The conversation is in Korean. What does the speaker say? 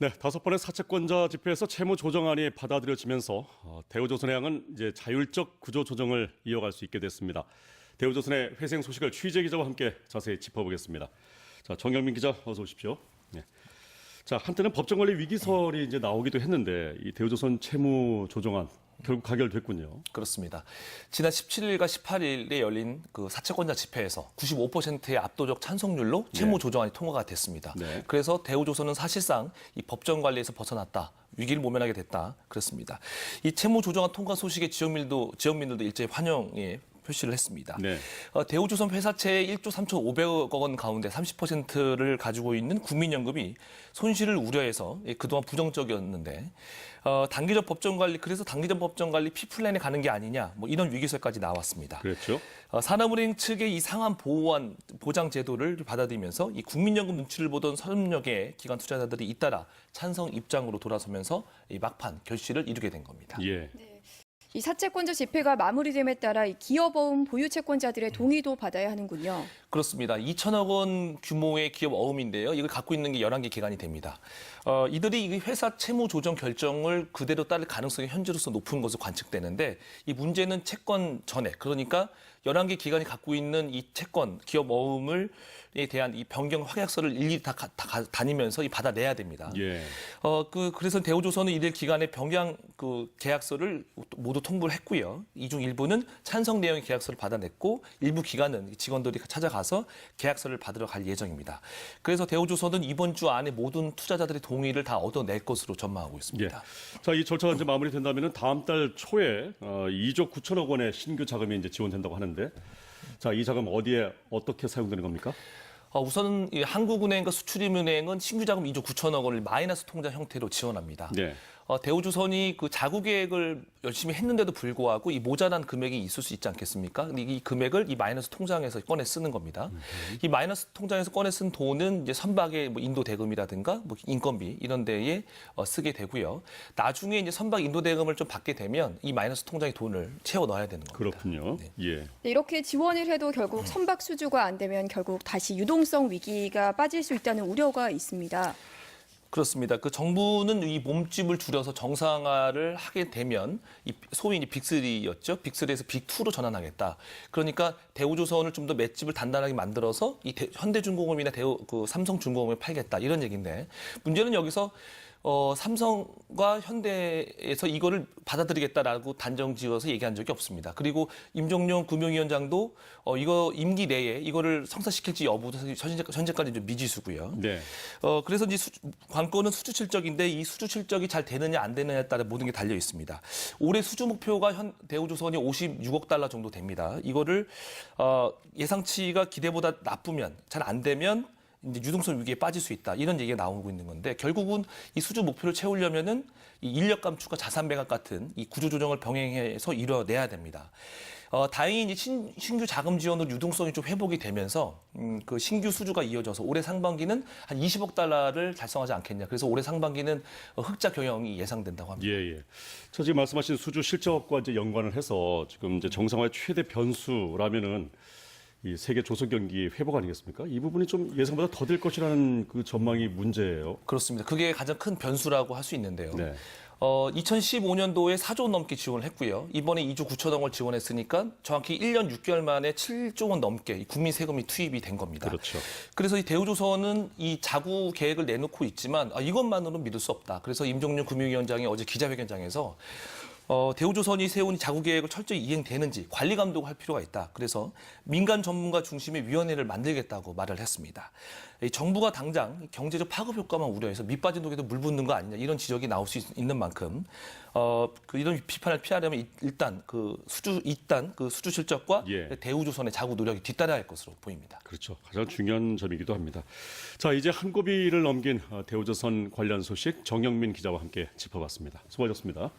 네, 다섯 번의 사채권자 집회에서 채무 조정안이 받아들여지면서 어, 대우조선해양은 이제 자율적 구조 조정을 이어갈 수 있게 됐습니다. 대우조선의 회생 소식을 취재 기자와 함께 자세히 짚어보겠습니다. 자, 정영민 기자 어서 오십시오. 네. 자, 한때는 법정관리 위기설이 이제 나오기도 했는데 이 대우조선 채무 조정안 결국 가결됐군요. 그렇습니다. 지난 17일과 18일에 열린 그 사채권자 집회에서 95%의 압도적 찬성률로 채무 조정안이 통과가 됐습니다. 네. 그래서 대우조선은 사실상 이 법정 관리에서 벗어났다. 위기를 모면하게 됐다. 그렇습니다. 이 채무 조정안 통과 소식에 지역민들도 지역민들도 일제히 환영의 표시를 했습니다. 네. 어, 대우조선 회사채의 1조 3,500억 원 가운데 30%를 가지고 있는 국민연금이 손실을 우려해서 예, 그동안 부정적이었는데 어, 단기적 법정 관리 그래서 단기적 법정 관리 피플랜에 가는 게 아니냐 뭐 이런 위기설까지 나왔습니다. 그랬죠. 어, 산업은행 측의 이 상한 보호원 보장 제도를 받아들이면서 이 국민연금 눈치를 보던 30여 개의 기관 투자자들이 잇따라 찬성 입장으로 돌아서면서 이 막판 결실을 이루게 된 겁니다. 예. 이 사채권자 집회가 마무리됨에 따라 이 기업어음 보유 채권자들의 동의도 받아야 하는군요. 그렇습니다. 2천억 원 규모의 기업 어음인데요. 이걸 갖고 있는 게 11개 기관이 됩니다. 어, 이들이 이 회사 채무 조정 결정을 그대로 따를 가능성이 현재로서 높은 것으로 관측되는데 이 문제는 채권 전액 그러니까 11개 기관이 갖고 있는 이 채권 기업 어음을 에 대한 이 변경 확약서를 일일이 다, 가- 다 가- 다니면서 이 받아내야 됩니다. 예. 어, 그, 그래서 대우조선은 이들 기간의 병양 그 계약서를 모두 통보를 했고요. 이 중 일부는 찬성 내용의 계약서를 받아냈고 일부 기관은 직원들이 찾아가서 계약서를 받으러 갈 예정입니다. 그래서 대우조선은 이번 주 안에 모든 투자자들의 동의를 다 얻어낼 것으로 전망하고 예. 있습니다. 자, 이 절차가 이제 마무리된다면은 다음 달 초에 어, 2조 9천억 원의 신규 자금이 이제 지원된다고 하는데, 자, 이 자금 어디에 어떻게 사용되는 겁니까? 어, 우선 이 한국은행과 수출입은행은 신규 자금 2조 9천억 원을 마이너스 통장 형태로 지원합니다. 네. 어, 대우조선이 그 자구 계획을 열심히 했는데도 불구하고 이 모자란 금액이 있을 수 있지 않겠습니까? 근데 이 금액을 이 마이너스 통장에서 꺼내 쓰는 겁니다. 이 마이너스 통장에서 꺼내 쓴 돈은 이제 선박의 뭐 인도 대금이라든가 뭐 인건비 이런 데에 어, 쓰게 되고요. 나중에 이제 선박 인도 대금을 좀 받게 되면 이 마이너스 통장에 돈을 채워 넣어야 되는 겁니다. 그렇군요. 예. 네, 이렇게 지원을 해도 결국 선박 수주가 안 되면 결국 다시 유동성 위기가 빠질 수 있다는 우려가 있습니다. 그렇습니다. 그 정부는 이 몸집을 줄여서 정상화를 하게 되면 이 소위 이제 빅3였죠. 빅3에서 빅2로 전환하겠다. 그러니까 대우조선을 좀 더 맷집을 단단하게 만들어서 이 대- 현대중공업이나 대우 그 삼성중공업에 팔겠다 이런 얘기인데 문제는 여기서 어, 삼성과 현대에서 이거를 받아들이겠다라고 단정 지어서 얘기한 적이 없습니다. 그리고 임종용 금융위원장도 어, 이거 임기 내에 이거를 성사시킬지 여부도 현재, 현재까지 좀 미지수고요. 네. 어, 그래서 이제 수, 관건은 수주 실적인데 이 수주 실적이 잘 되느냐 안 되느냐에 따라 모든 게 달려 있습니다. 올해 수주 목표가 현 대우조선이 56억 달러 정도 됩니다. 이거를 어, 예상치가 기대보다 나쁘면 잘 안 되면 이제 유동성 위기에 빠질 수 있다 이런 얘기가 나오고 있는 건데 결국은 이 수주 목표를 채우려면은 이 인력 감축과 자산 매각 같은 이 구조 조정을 병행해서 이뤄내야 됩니다. 어, 다행히 이제 신, 신규 자금 지원으로 유동성이 좀 회복이 되면서 음, 그 신규 수주가 이어져서 올해 상반기는 한 20억 달러를 달성하지 않겠냐. 그래서 올해 상반기는 어, 흑자 경영이 예상된다고 합니다. 예, 예. 저 지금 말씀하신 수주 실적과 이제 연관을 해서 지금 이제 정상화의 최대 변수라면은 이 세계 조선 경기 회복 아니겠습니까? 이 부분이 좀 예상보다 더딜 것이라는 그 전망이 문제예요. 그렇습니다. 그게 가장 큰 변수라고 할 수 있는데요. 네. 어, 2015년도에 4조 원 넘게 지원을 했고요. 이번에 2조 9천억 원을 지원했으니까 정확히 1년 6개월 만에 7조 원 넘게 이 국민 세금이 투입이 된 겁니다. 그렇죠. 그래서 이 대우조선은 이 자구 계획을 내놓고 있지만 아, 이것만으로는 믿을 수 없다. 그래서 임종윤 금융위원장이 어제 기자회견장에서 어, 대우조선이 세운 이 자구 계획을 철저히 이행되는지 관리 감독할 필요가 있다. 그래서 민간 전문가 중심의 위원회를 만들겠다고 말을 했습니다. 이 정부가 당장 경제적 파급 효과만 우려해서 밑빠진 독에도 물 붓는 거 아니냐 이런 지적이 나올 수 있- 있는 만큼 어, 그 이런 비판을 피하려면 이- 일단 그 수주 일단 그 수주 실적과 예. 대우조선의 자구 노력이 뒤따라야 할 것으로 보입니다. 그렇죠. 가장 중요한 점이기도 합니다. 자, 이제 한 고비를 넘긴 어, 대우조선 관련 소식 정영민 기자와 함께 짚어봤습니다. 수고하셨습니다.